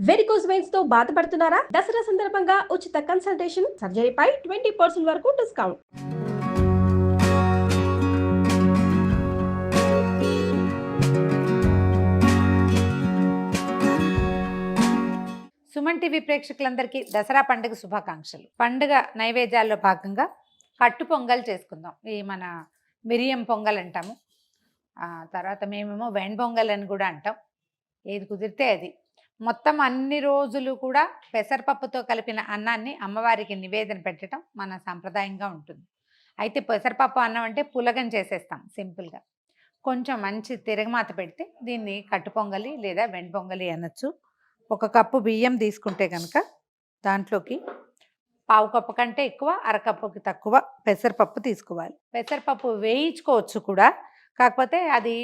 Varicose వెయిన్స్తో బాధపడుతున్నారా? దసరా సందర్భంగా ఉచిత కన్సల్టేషన్ సర్జరీపై ట్వంటీ పర్సెంట్ వరకు డిస్కౌంట్ సుమన్ టీవీ ప్రేక్షకులందరికీ దసరా పండుగ శుభాకాంక్షలు. పండుగ నైవేద్యాల్లో భాగంగా కట్టు పొంగల్ చేసుకుందాం. ఈ మన మిరియం పొంగల్ అంటాము. తర్వాత మేమేమో వెన్ పొంగల్ అని కూడా అంటాం. ఏది కుదిరితే అది. మొత్తం అన్ని రోజులు కూడా పెసరపప్పుతో కలిపిన అన్నాన్ని అమ్మవారికి నివేదన పెట్టడం మన సాంప్రదాయంగా ఉంటుంది. అయితే పెసరపప్పు అన్నం అంటే పులగం చేసేస్తాం సింపుల్గా. కొంచెం మంచి తిరగమాత పెడితే దీన్ని కట్టు పొంగలి లేదా వెండి పొంగలి అనొచ్చు. ఒక కప్పు బియ్యం తీసుకుంటే కనుక దాంట్లోకి పావు కప్పు కంటే ఎక్కువ అరకప్పుకి తక్కువ పెసరపప్పు తీసుకోవాలి. పెసరపప్పు వేయించుకోవచ్చు కూడా. కాకపోతే అది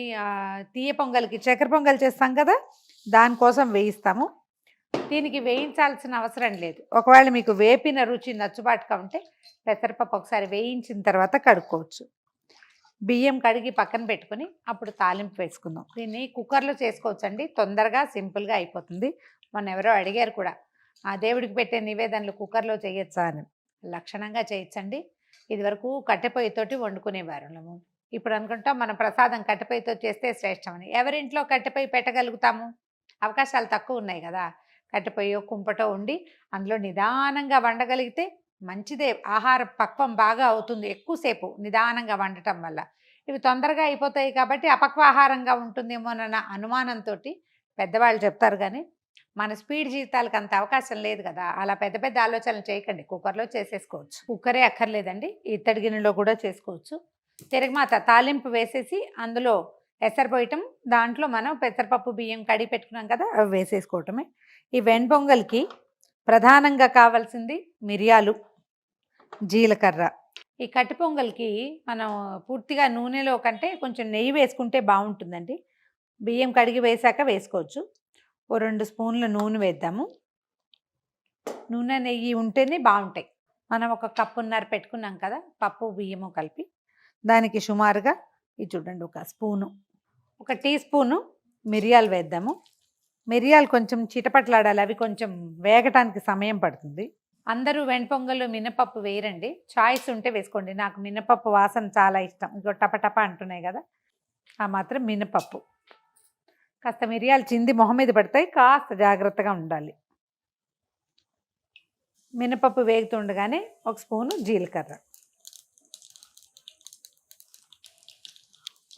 తీయ పొంగల్కి చక్కెర పొంగల్ చేస్తాం కదా! దానికోసం వేయిస్తాము. దీనికి వేయించాల్సిన అవసరం లేదు. ఒకవేళ మీకు వేపిన రుచి నచ్చుబాటుగా ఉంటే పెసరపప్పు ఒకసారి వేయించిన తర్వాత కడుక్కోవచ్చు. బియ్యం కడిగి పక్కన పెట్టుకుని అప్పుడు తాలింపు వేసుకుందాం. దీన్ని కుక్కర్లో చేసుకోవచ్చు అండి తొందరగా సింపుల్గా అయిపోతుంది. మొన్న ఎవరో అడిగారు కూడా ఆ దేవుడికి పెట్టే నివేదనలు కుక్కర్లో చేయొచ్చా? అని. లక్షణంగా చేయొచ్చండి. ఇదివరకు కట్టెపొయ్యితోటి వండుకునేవారు మనము. ఇప్పుడు అనుకుంటాం మన ప్రసాదం కట్టెపొయ్యితో చేస్తే శ్రేష్టమని. ఎవరింట్లో కట్టెపొయ్యి పెట్టగలుగుతాము? అవకాశాలు తక్కువ ఉన్నాయి కదా! కట్టెపొయ్యో కుంపటో ఉండి అందులో నిదానంగా వండగలిగితే మంచిదే. ఆహార పక్వం బాగా అవుతుంది ఎక్కువసేపు నిదానంగా వండటం వల్ల. ఇవి తొందరగా అయిపోతాయి కాబట్టి అపక్వ ఆహారంగా ఉంటుందేమోనన్న అనుమానంతో పెద్దవాళ్ళు చెప్తారు కానీ మన స్పీడ్ జీవితాలకు అంత అవకాశం లేదు కదా! అలా పెద్ద పెద్ద ఆలోచనలు చేయకండి. కుక్కర్లో చేసేసుకోవచ్చు. కుక్కరే అక్కర్లేదండి. ఇత్తడి గిన్నెలో కూడా చేసుకోవచ్చు. తిరగమాత తాలింపు వేసేసి అందులో ఎసరపోయటం దాంట్లో మనం పెసరపప్పు బియ్యం కడిగి పెట్టుకున్నాం కదా అవి వేసేసుకోవటమే. ఈ వెన్పొంగల్కి ప్రధానంగా కావాల్సింది మిరియాలు జీలకర్ర. ఈ కట్టి పొంగల్కి మనం పూర్తిగా నూనెలో కంటే కొంచెం నెయ్యి వేసుకుంటే బాగుంటుందండి. బియ్యం కడిగి వేశాక వేసుకోవచ్చు. ఓ రెండు స్పూన్ల నూనె వేద్దాము. నూనె నెయ్యి ఉంటేనే బాగుంటాయి. మనం ఒక కప్పున్నర పెట్టుకున్నాం కదా పప్పు బియ్యము కలిపి. దానికి సుమారుగా ఇది చూడండి ఒక స్పూను. ఒక టీ స్పూను మిరియాలు వేద్దాము. మిరియాలు కొంచెం చిటపట్లాడాలి అవి కొంచెం వేగటానికి సమయం పడుతుంది. అందరూ వెంటపొంగలు మినపప్పు వేయరండి. చాయిస్ ఉంటే వేసుకోండి. నాకు మినపప్పు వాసన చాలా ఇష్టం. ఇంకో టపటప అంటున్నాయి కదా. ఆ మాత్రం మినపప్పు. కాస్త మిరియాలు చింది మొహం మీద పడతాయి. కాస్త జాగ్రత్తగా ఉండాలి. మినపప్పు వేగుతుండగానే ఒక స్పూను జీలకర్ర.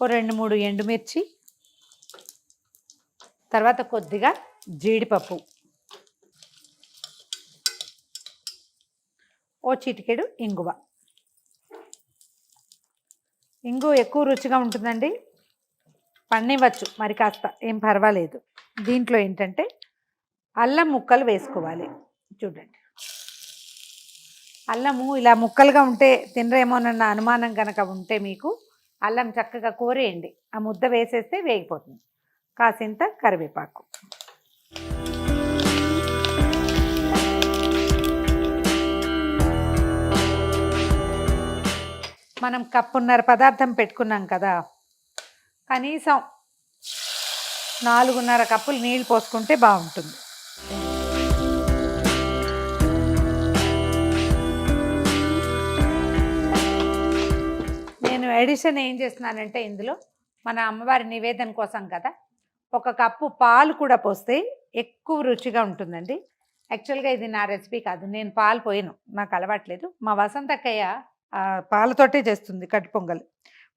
ఓ రెండు మూడు ఎండుమిర్చి. తర్వాత కొద్దిగా జీడిపప్పు. ఓ చిటికెడు ఇంగువ. ఇంగు ఎక్కువ రుచిగా ఉంటుందండి. పండివచ్చు మరి కాస్త ఏం పర్వాలేదు. దీంట్లో ఏంటంటే అల్లం ముక్కలు వేసుకోవాలి. చూడండి. అల్లము ఇలా ముక్కలుగా ఉంటే తినరేమోనన్న అనుమానం కనుక ఉంటే మీకు అల్లం చక్కగా కోరేయండి. ఆ ముద్ద వేసేస్తే వేగిపోతుంది. కాసింత కరివేపాకు. మనం కప్పున్నర పదార్థం పెట్టుకున్నాం కదా కనీసం నాలుగున్నర కప్పులు నీళ్ళు పోసుకుంటే బాగుంటుంది. నేను ఎడిషన్ ఏం చేస్తున్నానంటే ఇందులో మన అమ్మవారి నివేదన కోసం కదా ఒక కప్పు పాలు కూడా పోస్తే ఎక్కువ రుచిగా ఉంటుందండి. యాక్చువల్గా ఇది నా రెసిపీ కాదు. నేను పాలు పోయాను. నాకు అలవాట్లేదు. మా వసంతక్కయ్య పాలతోటే చేస్తుంది కట్టు పొంగల్.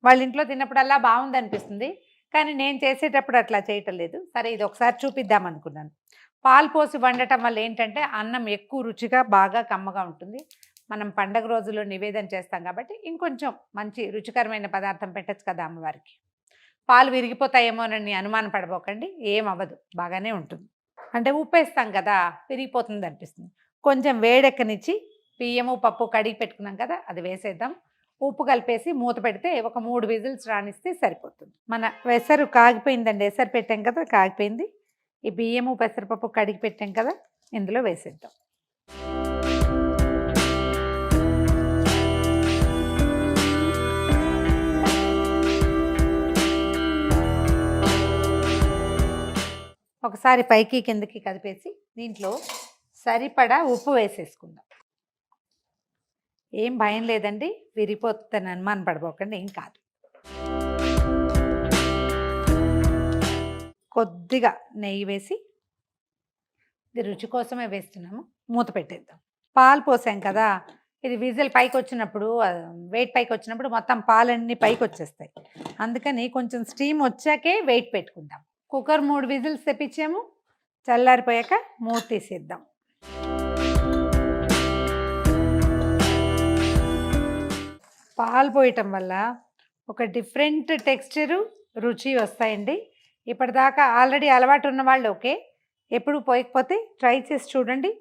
వాళ్ళ ఇంట్లో తిన్నప్పుడల్లా బాగుంది అనిపిస్తుంది కానీ నేను చేసేటప్పుడు అట్లా చేయటం లేదు. సరే ఇది ఒకసారి చూపిద్దాం అనుకున్నాను. పాలు పోసి వండటం వల్ల ఏంటంటే అన్నం ఎక్కువ రుచిగా బాగా కమ్మగా ఉంటుంది. మనం పండగ రోజుల్లో నివేదన చేస్తాం కాబట్టి ఇంకొంచెం మంచి రుచికరమైన పదార్థం పెట్టచ్చు కదా అమ్మవారికి. పాలు విరిగిపోతాయేమోనని అనుమానం పడబోకండి. ఏం అవ్వదు. బాగానే ఉంటుంది. అంటే ఉప్పు వేస్తాం కదా విరిగిపోతుంది అనిపిస్తుంది. కొంచెం వేడెక్కనిచ్చి బియ్యము పప్పు కడిగి పెట్టుకున్నాం కదా అది వేసేద్దాం. ఉప్పు కలిపేసి మూత పెడితే ఒక మూడు విజిల్స్ రాణిస్తే సరిపోతుంది. మన వెసరు కాగిపోయిందండి. ఎసరు పెట్టాం కదా కాగిపోయింది. ఈ బియ్యము పెసరపప్పు కడిగి పెట్టాం కదా ఇందులో వేసేద్దాం. ఒకసారి పైకి కిందకి కదిపేసి దీంట్లో సరిపడా ఉప్పు వేసేసుకుందాం. ఏం భయం లేదండి. విరిపోతుందని అనుమాన పడబోకండి. ఏం కాదు. కొద్దిగా నెయ్యి వేసి ఇది రుచి కోసమే వేస్తున్నాము. మూత పెట్టేద్దాం. పాలు పోసాం కదా. ఇది విజిల్ పైకి వచ్చినప్పుడు వెయిట్ పైకి వచ్చినప్పుడు మొత్తం పాలన్నీ పైకి వచ్చేస్తాయి. అందుకని కొంచెం స్టీమ్ వచ్చాకే వెయిట్ పెట్టుకుందాం. కుక్కర్ మూడు విజిల్స్ తెప్పించాము. చల్లారిపోయాక మూత తీసేద్దాం. పాలు పోయటం వల్ల ఒక డిఫరెంట్ టెక్స్చరు రుచి వస్తాయండి. ఇప్పటిదాకా ఆల్రెడీ అలవాటు ఉన్న వాళ్ళు ఓకే. ఎప్పుడు పోయకపోతే ట్రై చేసి చూడండి.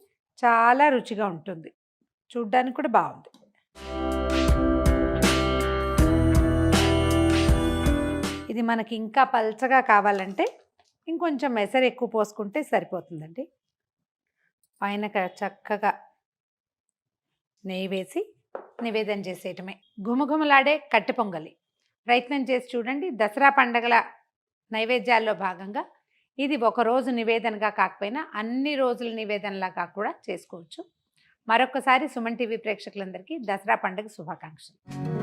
చాలా రుచిగా ఉంటుంది. చూడ్డానికి కూడా బాగుంది. మనకి ఇంకా పల్చగా కావాలంటే ఇంకొంచెం మెసరు ఎక్కువ పోసుకుంటే సరిపోతుందండి. పైన చక్కగా నెయ్యి వేసి నివేదన చేసేయటమే. గుమగుమలాడే కట్టె పొంగలి. ప్రయత్నం చేసి చూడండి. దసరా పండగల నైవేద్యాల్లో భాగంగా ఇది ఒక రోజు నివేదనగా కాకపోయినా అన్ని రోజుల నివేదనలాగా కూడా చేసుకోవచ్చు. మరొకసారి సుమన్ టీవీ ప్రేక్షకులందరికీ దసరా పండుగ శుభాకాంక్షలు.